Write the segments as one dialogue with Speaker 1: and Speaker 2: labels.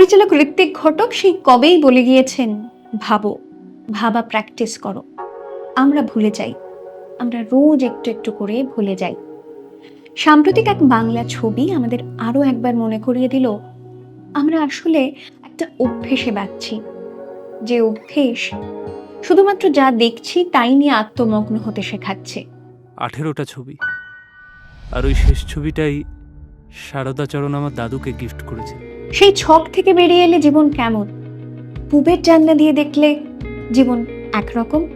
Speaker 1: পরিচালক ঋত্বিক ঘটক সেই কবেই বলে গিয়েছেন, ভাবো, ভাবা প্র্যাকটিস করো। আমরা ভুলে যাই। আমরা রোজ একটু একটু করে ভুলে যাই। সাম্প্রতিক এক বাংলা ছবি আমাদের আরও একবার মনে করিয়ে দিল, আমরা আসলে একটা অভ্যেসে বাঁচছি। যে অভ্যেস শুধুমাত্র যা দেখছি তাই নিয়ে আত্মমগ্ন হতে শেখাচ্ছে।
Speaker 2: আঠেরোটা ছবি। আর ওই শেষ ছবিটাই শারদাচরণ আমার দাদুকে গিফট করেছে।
Speaker 1: সেই ছক থেকে বেরিয়ে এলে জীবন কেমন? পূবের জানলা দিয়ে দেখলে জীবন একরকম,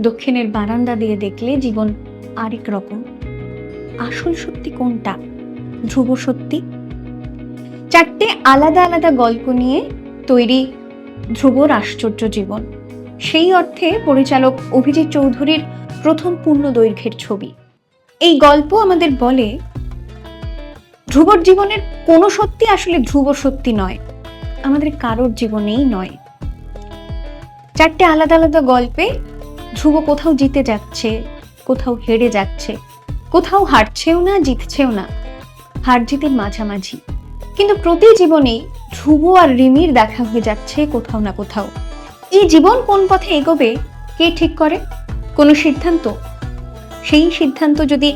Speaker 1: দক্ষিণের বারান্দা দিয়ে দেখলে জীবন আরেক রকম। আসল সত্যি কোনটা? ধ্রুব সত্যি? চারটে আলাদা আলাদা গল্প নিয়ে তৈরি ধ্রুবর আশ্চর্য জীবন। সেই অর্থে পরিচালক অভিজিৎ চৌধুরীর প্রথম পূর্ণ দৈর্ঘ্যের ছবি। এই গল্প আমাদের বলে ধ্রুবর জীবনের কোনো সত্যি আসলে ধ্রুব সত্যি নয়, আমাদের কারোর জীবনেই নয়। চারটে আলাদা আলাদা গল্পে ধ্রুব কোথাও জিতে যাচ্ছে, কোথাও হেরে যাচ্ছে, কোথাও হারছেও না, জিতছেও না, হার জিতের মাঝামাঝি। কিন্তু প্রতি জীবনেই ধ্রুব আর রিমির দেখা হয়ে যাচ্ছে কোথাও না কোথাও। এই জীবন কোন পথে এগোবে, কে ঠিক করে? কোনো সিদ্ধান্ত? সেই সিদ্ধান্ত যদি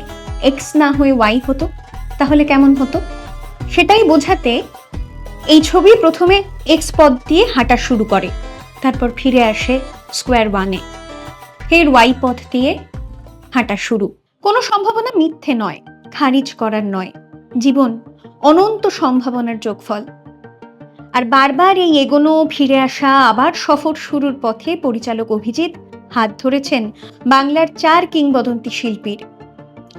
Speaker 1: এক্স না হয়ে ওয়াই হতো তাহলে কেমন হতো? সেটাই বোঝাতে এই ছবি প্রথমে এক্স পদ দিয়ে হাঁটা শুরু করে, তারপর ফিরে আসে স্কোয়ার ওয়ানে ফের ওয়াই পথ দিয়ে হাঁটা শুরু। কোনো সম্ভাবনা মিথ্যে নয়, খারিজ করার নয়। জীবন অনন্ত সম্ভাবনার যোগফল। আর বারবার এই এগোনো, ফিরে আসা, আবার সফর শুরুর পথে পরিচালক অভিজিৎ হাত ধরেছেন বাংলার চার কিংবদন্তি শিল্পীর।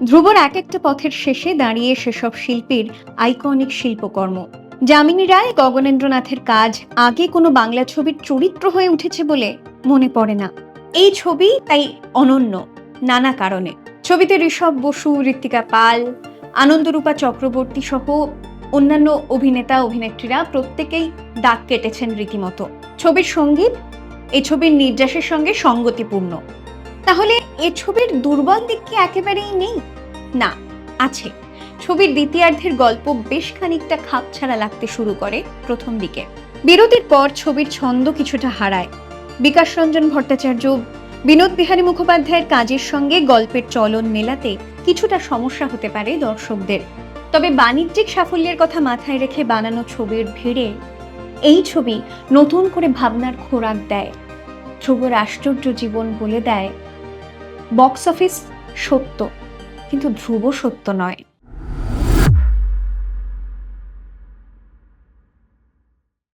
Speaker 1: ধ্রুবর এক একটা পথের শেষে দাঁড়িয়ে সেসব শিল্পীর আইকনিক শিল্পকর্ম। যামিনী রায়, গগনেন্দ্রনাথের কাজ আগে কোনো বাংলা ছবির চরিত্র হয়ে উঠেছে বলে মনে পড়ে না। এই ছবি তাই অনন্য নানা কারণে। ছবিতে ঋষভ বসু, ঋত্বিকা পাল, আনন্দরূপা চক্রবর্তী সহ অন্যান্য অভিনেতা, অভিনেত্রীরা প্রত্যেকেই দাগ কেটেছেন রীতিমতো। ছবির সংগীত এই ছবির নির্যাসের সঙ্গে সঙ্গতিপূর্ণ। তাহলে এ ছবির দুর্বল দিক কি একেবারেই নেই? না, আছে। ছবির দ্বিতীয়ার্ধের গল্প বেশ খানিকটা খাপছাড়া লাগতে শুরু করে প্রথম দিকে। বিরতির পর ছবির ছন্দ কিছুটা হারায়। বিকাশ রঞ্জন ভট্টাচার্য, বিনোদ বিহারী মুখোপাধ্যায়ের কাজের সঙ্গে গল্পের চলন মেলাতে কিছুটা সমস্যা হতে পারে দর্শকদের। তবে বাণিজ্যিক সাফল্যের কথা মাথায় রেখে বানানো ছবির ভিড়ে এই ছবি নতুন করে ভাবনার খোরাক দেয়। ধ্রুবর আশ্চর্য জীবন বলে দেয় বক্স অফিস সত্য কিন্তু ধ্রুব সত্য নয়।